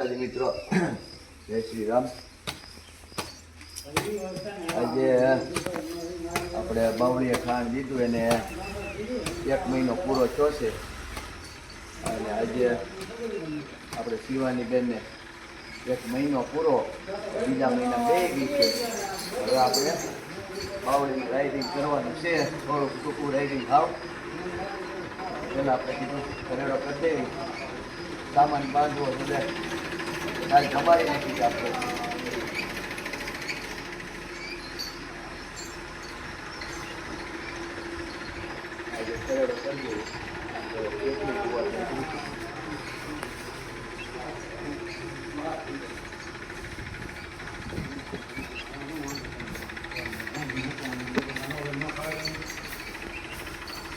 મિત્રો. જય શ્રી રામ. આજે આપણે બાવળીએ ખાંડ દીધું એને એક મહિનો પૂરો થયો છે. અને આજે આપણે શિવાની બેનને એક મહિનો પૂરો, બીજા મહિના બે ગઈ છે. હવે આપણે બાવળીની રાઇડિંગ કરવાનું છે. થોડુંક ટૂંકું રાઇડિંગ થાવ પહેલાં આપણે કીધું કરેડો કરી દેવી. સામાન બાંધવો બધા કાલ જમાડી નથી આપણે.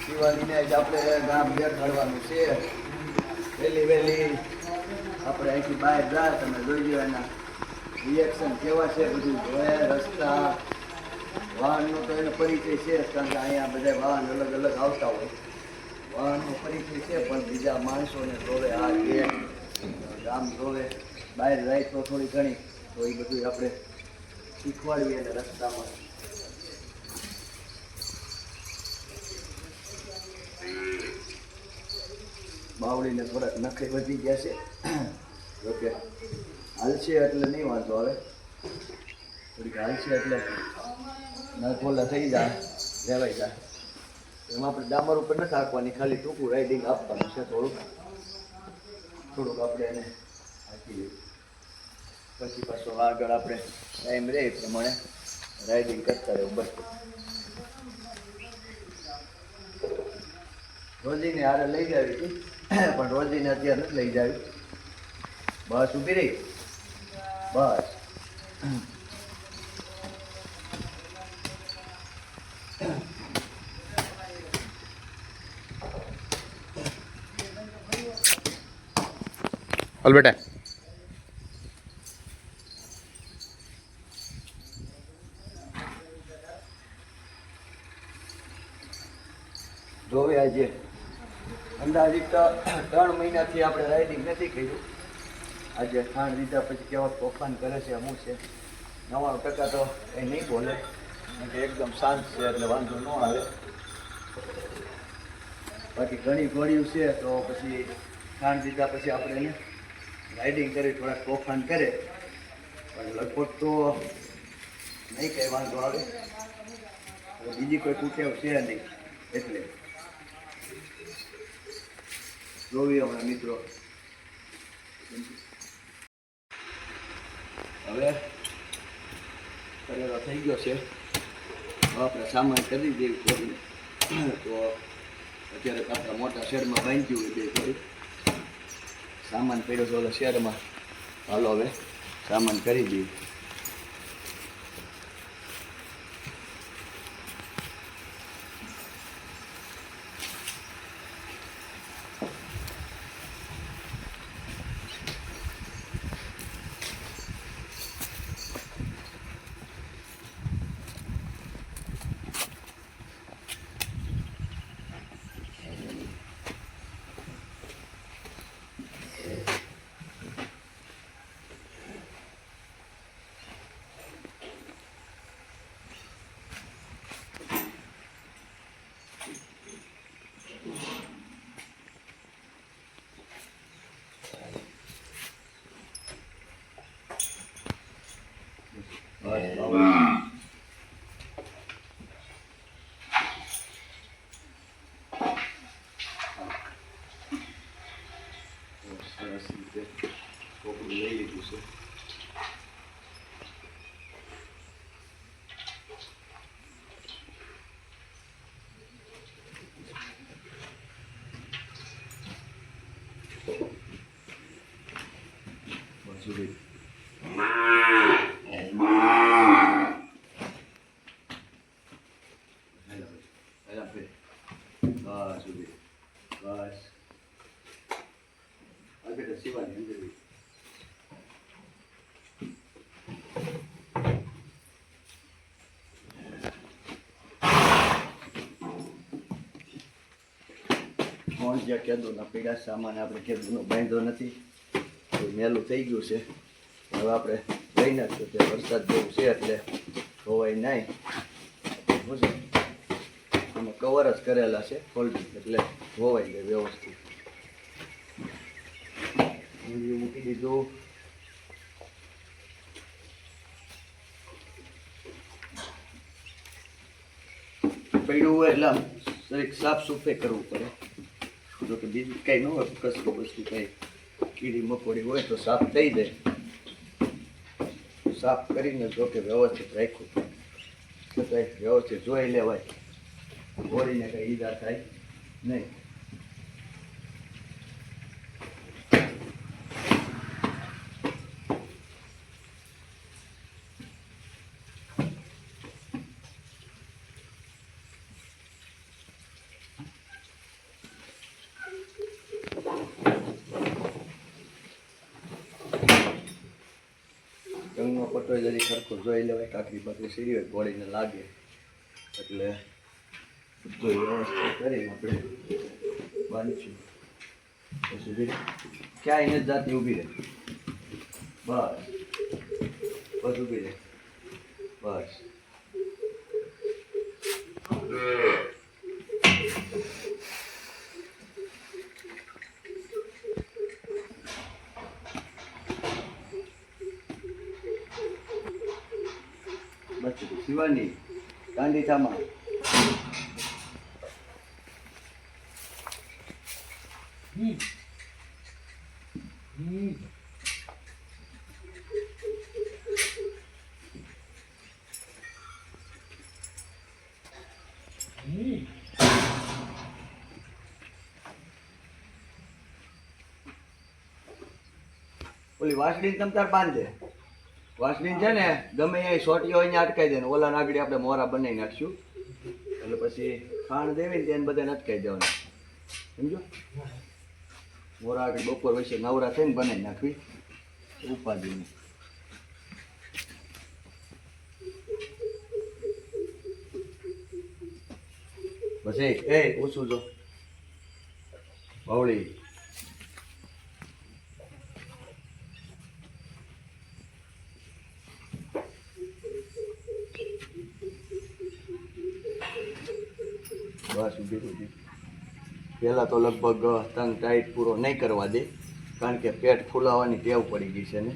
દિવાળીને જ આપણે ગામ દેખાડવાનું છે વહેલી વહેલી આપણે અહીંથી બહાર જાય, તમે જોઈ લો એના રિએક્શન કેવા છે, બધું જોયે રસ્તા, વાહનનો તો એનો પરિચય છે, કારણ કે અહીંયા બધા વાહન અલગ અલગ આવતા હોય. વાહનનો પરિચય છે, પણ બીજા માણસોને જોવે આ જે ગામ જોવે, બહાર જાય તો થોડી ઘણી, તો એ બધું આપણે શીખવાડીએ એને રસ્તામાં. બાવળીને થોડાક નખે વધી ગયા છે. જોકે હાલશે એટલે નહીં વાંધો આવે. થોડીક હાલશે એટલે નખ ઓલા થઈ જાય લેવાઈ જાય એમાં આપણે ડામર ઉપર નથી હાંકવાની, ખાલી ટૂંકું રાઇડિંગ આપવાનું છે થોડુંક. થોડુંક આપણે એને હાંકી પછી પાછો આગળ આપણે ટાઈમ રહે એ પ્રમાણે રાઇડિંગ કરતા રહેવું બસ. રોજીને આરે લઈ જાવી હતી, પણ રોજીને અત્યારે નથી લઈ જાવી બસ ઊભી રહી? બસ. હાલ બેટા. જોવે આજે. અંદાજિત ત્રણ મહિનાથી આપણે રાઇડિંગ નથી કર્યું. આજે ખાંડ લીધા પછી કેવા તોફાન કરે છે, અમુક છે. નવ્વાણું ટકા તો કંઈ નહીં બોલે. કે એકદમ શાંત છે એટલે વાંધો ન આવે. બાકી ઘણી ગોળીઓ છે, તો પછી ખાંડ દીધા પછી આપણે એને રાઇડિંગ કરી થોડાક તોફાન કરે. પણ લગભગ તો નહીં કંઈ વાંધો આવે. બીજી કોઈ કુટેવ છે નહીં, એટલે. જોઈએ હમણાં મિત્રો. હવે કરેલો થઈ ગયો છે. આપણે સામાન કરી દેવી થોડી તો અત્યારે આપણા મોટા શહેરમાં બાંધ્યું હોય બે થોડી સામાન પડ્યો છે ઓલા શહેરમાં. હાલો હવે, સામાન કરી દઈએ બસ બાબા. સરસ રીતે કોકડું લઈ લીધું છે બસ ઊભી. હેલા ભાઈ. હેલા ભાઈ. બસ ઊભી. બસ આ બેટા શિવાની અંદર ઊભી. કોણ જ્યાં કેદુના પીડા સામાન આપણે કેદુનો બાંધો નથી, તો મેલું થઈ ગયું છે. હવે આપણે લઈ નાખશું ત્યાં વરસાદ જેવું છે એટલે ધોવાય નહીં. શું છે આમાં કવર જ કરેલા છે ફોલ્ડિંગ એટલે ધોવાઈ જાય વ્યવસ્થિત. મૂકી દીધું. પડ્યું હોય એટલે સાફ સુફે કરવું પડે. જો કે બીજું કંઈ ન હોય, કશું વસ્તુ કંઈ કીડી મકોડી હોય તો સાફ થઈ જાય. સાફ કરીને જો કે વ્યવસ્થિત રાખ્યું. તો કંઈ વ્યવસ્થિત જોઈ લેવાય. ઘોડીને કંઈ ઈજા થાય નહીં. પટ્ટો જરી સરખો જોઈ લેવાય કાકરી બાકરી સીરી હોય ઘોડીને લાગે. એટલે બધું વ્યવસ્થિત કરી આપણે? બાંધીશું સુધી. ક્યાંય નથી જાતી, ઊભી રહે. બસ. બસ ઊભી રહે. બસ. બસ શિવાની દાંડી થામા ઓલી વાસળી તમ તાર બાંધે વાસળી છે ને, ગમે એ સોટીઓ અહીંયા અટકાઈ દે ને ઓલા નાગડી આપણે મોરા બનાવી નાખશું. એટલે પછી ખાણ દેવી ને તેને બધાને અટકાઈ દેવાના. સમજો? મોરા આગળ બપોર વચ્ચે નવરા થઈને બનાવી નાખવી. ઉપાધિની પછી, એ, ઓછું જો. બાવળી બસ ઊભી ઊભી પહેલાં તો લગભગ તંગ ટાઈટ પૂરો નહીં કરવા દે, કારણ કે પેટ ફૂલાવાની ટેવ પડી ગઈ છે ને.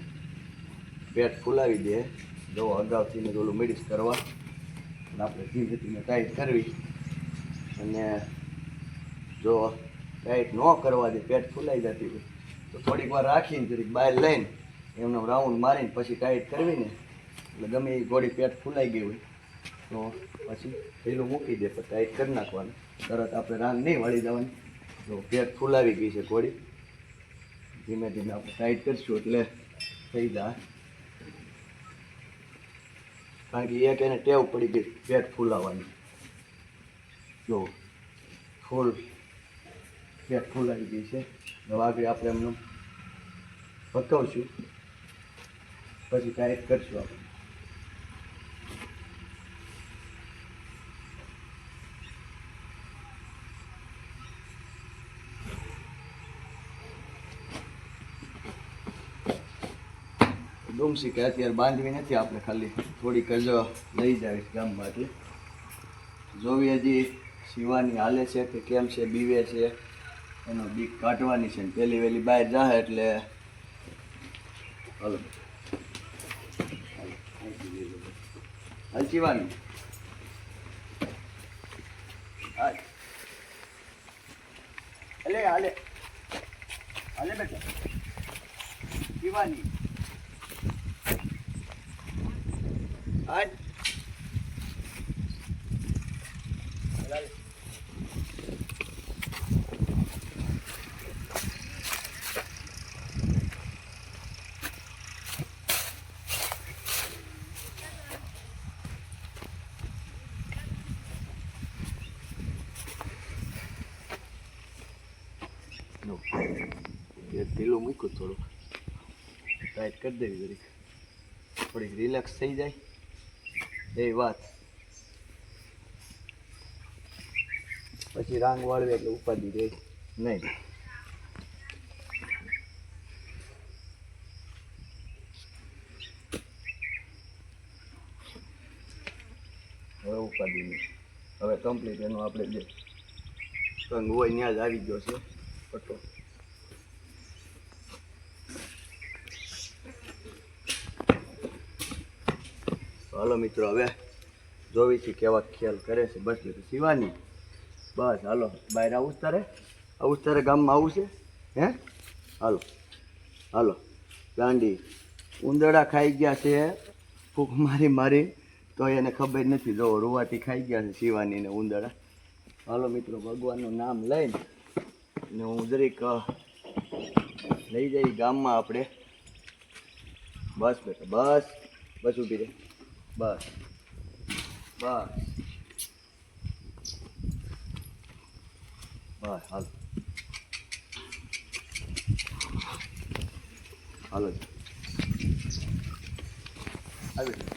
પેટ ફૂલાવી દે. જો અગાઉથી ને ઓલું મેડિસ કરવા. આપણે ધીમે ધીમે ટાઈટ કરવી. અને જો ટાઈટ ન કરવા દે, પેટ ફૂલાઈ જતી હોય, તો થોડીક વાર રાખીને જરીક બહાર લઈને એમને રાઉન્ડ મારીને પછી ટાઈટ કરવી ને. એટલે ગમે એ ગોળી પેટ ફૂલાઈ ગઈ હોય, તો પછી પેલું મૂકી દે પછી ટાઈટ કરી નાખવાનું. તરત આપણે રાંગ નહીં વાળી દેવાની જો પેટ ફૂલાવી ગઈ છે કોળી ધીમે ધીમે આપણે ટાઈટ કરીશું એટલે થઈ જાય. કારણ કે એક એને ટેવ પડી ગઈ પેટ ફૂલાવાની. જો ફૂલ પેટ ફૂલાવી ગઈ છે. આગળ આપણે એમનું પકવશું પછી ટાઈટ કરશું આપણે. ડુમસી કે અત્યારે બાંધવી નથી આપણે ખાલી થોડીક જ લઈ જાવીશ ગામમાં એટલે જોવી હજી શિવાની હાલે છે કે કેમ છે, બીવે છે, એનો બીક કાઢવાની છે પહેલી વહેલી બહાર જાહે એટલે હલો. હાલ શિવાની. હાલ, હાલે. હાલે બેટા. શિવાની. એ ઢીલું મૂક્યું થોડુંક. ટાઈટ કરી દેવી જરીક થોડીક રિલેક્સ થઈ જાય. એ વાત. પછી રાંગ વાળવે એટલે ઉપાધિ રહે નહીં. હવે ઉપાધિ નહીં હવે કમ્પ્લીટ એનું આપણે જે કંગ હોય ત્યાં જ આવી ગયો છે. પટ્ટો હાલો મિત્રો, હવે જોવી છે કેવા ખ્યાલ કરે છે. બસ એટલે શિવાની. બસ, હાલો. બહાર આવું તારે? આવું તારે ગામમાં આવું છે? હે? હાલો. હાલો. ગાંડી, ઉંદરડા ખાઈ ગયા છે. ફૂંક મારી મારી તો એને ખબર નથી. જો, રૂવાટી ખાઈ ગયા છે શિવાની ને ઉંદરડા. હાલો મિત્રો, ભગવાનનું નામ લઈને ને હું જરીક લઈ જઈ ગામમાં આપણે. બસ બેટા, બસ. બસ ઊભી રહે. બસ. બસ. બસ હાલો. હાલો. આવી.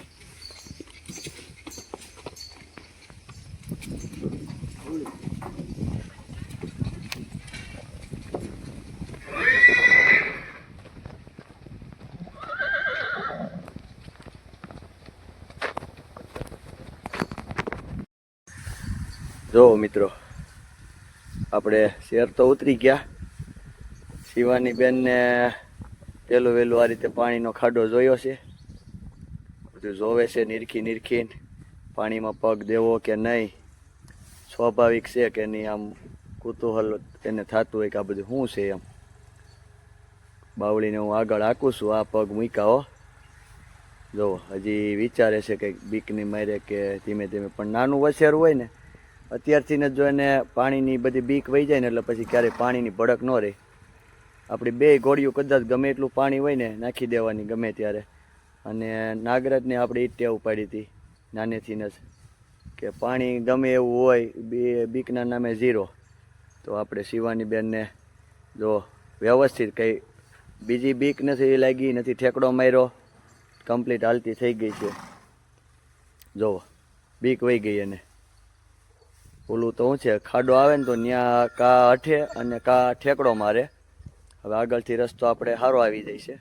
જો મિત્રો, આપણે શેર તો ઉતરી ગયા. શિવાની બેનને પેલું વહેલું આ રીતે પાણીનો ખાડો જોયો છે. બધું જોવે છે નિરખી નિરખીને પાણીમાં પગ દેવો કે નહીં, સ્વાભાવિક છે કે નહીં, આમ કુતૂહલ એને થતું હોય કે આ બધું શું છે એમ. બાવળીને હું આગળ આકું છું, આ પગ મૂકાવો. જો, હજી વિચારે છે કે બીકની મારે કે ધીમે ધીમે, પણ નાનું વસેરું હોય ને અત્યારથી જ જો એને પાણીની બધી બીક વહી જાય ને એટલે પછી ક્યારેય પાણીની ભડક ન રહે. આપણી બે ઘોડીઓ કદાચ ગમે એટલું પાણી હોય ને નાખી દેવાની ગમે ત્યારે. અને નાગરાજને આપણે એ ટેવ પાડી હતી, નાનેથી જ. કે પાણી ગમે એવું હોય, બે બીકના નામે ઝીરો. તો આપણે શિવાની બેનને જો વ્યવસ્થિત કંઈ બીજી બીક નથી લાગી, નથી ઠેકડો માર્યો, કમ્પ્લીટ હાલતી થઈ ગઈ છે. જુઓ બીક વહી ગઈ એને. ઓલું તો શું છે, ખાડો આવે ને તો ત્યાં કા અઠે અને કા ઠેકડો મારે. હવે આગળથી રસ્તો આપણે સારો આવી જાય છે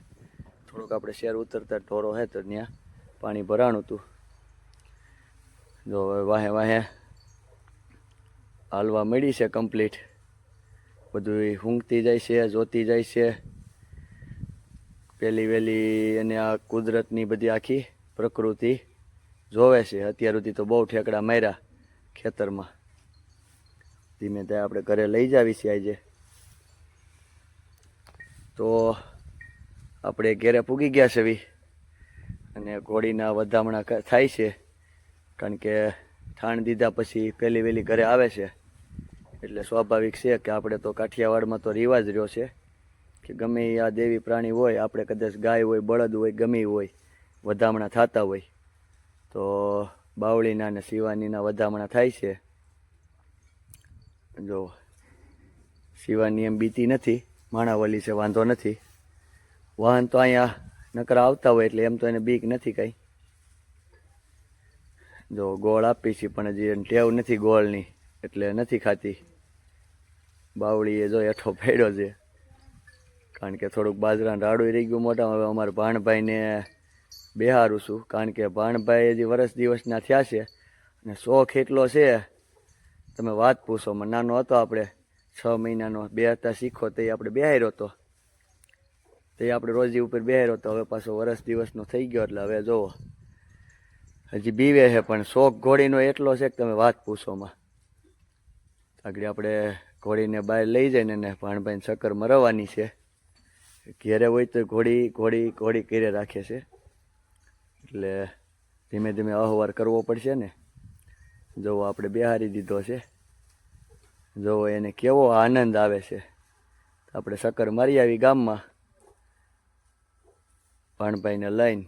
થોડુંક આપણે શેર ઉતરતા ઢોરો હે તો ત્યાં પાણી ભરાણું હતું જો હવે વાહે વાહે હાલવા મળી છે કમ્પ્લીટ. બધું ઊંઘતી જાય છે, જોતી જાય છે. પેલી વેલી એને આ કુદરતની બધી આખી પ્રકૃતિ જોવે છે. અત્યાર સુધી તો બહુ ઠેકડા માર્યા ખેતરમાં. ધીમે ત્યાં આપણે ઘરે લઈ જાવી છીએ આજે. તો આપણે ઘેરે પૂગી ગયા છે અને ઘોડીના વધામણા થાય છે. કારણ કે ઠાણ દીધા પછી પહેલી વહેલી ઘરે આવે છે. એટલે સ્વાભાવિક છે કે આપણે તો કાઠિયાવાડમાં તો રિવાજ રહ્યો છે કે ગમે આ દેવી પ્રાણી હોય, આપણે કદાચ ગાય હોય, બળદ હોય, ગમે હોય, વધામણા થતા હોય. તો બાવળીના અને શિવાનીના વધામણા થાય છે. જો શિવાની એમ બીતી નથી, માણાવલી છે, વાંધો નથી. વાહન તો અહીંયા નકરા આવતા હોય એટલે એમ તો એને બીક નથી કાંઈ. જો ગોળ આપી છે, પણ હજી એને ટેવ નથી ગોળની, એટલે નથી ખાતી. બાવળીએ જો એઠો પડ્યો છે. કારણ કે થોડુંક બાજરાનું રાડું રહી ગયું મોટા હવે અમારા ભાણભાઈને બેહારું છું. કારણ કે ભાણભાઈ હજી વરસ દિવસના થયા છે, અને શોખ એટલો છે તમે વાત પૂછો. મને નાનો હતો આપણે, છ મહિનાનો. બે હતા, શીખો તે આપણે બેહાર્યો હતો. તે આપણે રોજી ઉપર બેહાર્યો હતો. હવે પાછો વરસ દિવસનો થઈ ગયો એટલે હવે જુઓ હજી બીવે છે, પણ શોખ ઘોડીનો એટલો છે કે તમે વાત પૂછોમાં આગળ આપણે ઘોડીને બહાર લઈ જઈને ને ભાણભાઈને ચક્કર મરવાની છે. ઘેરે હોય તો ઘોડી ઘોડી ઘોડી કરે રાખે છે. એટલે ધીમે ધીમે અહવાર કરવો પડશે ને. જોવો આપણે બિહારી દીધો છે. જોવો એને કેવો આનંદ આવે છે. આપણે શક્કર મારી આવી ગામમાં ભાણભાઈને લઈને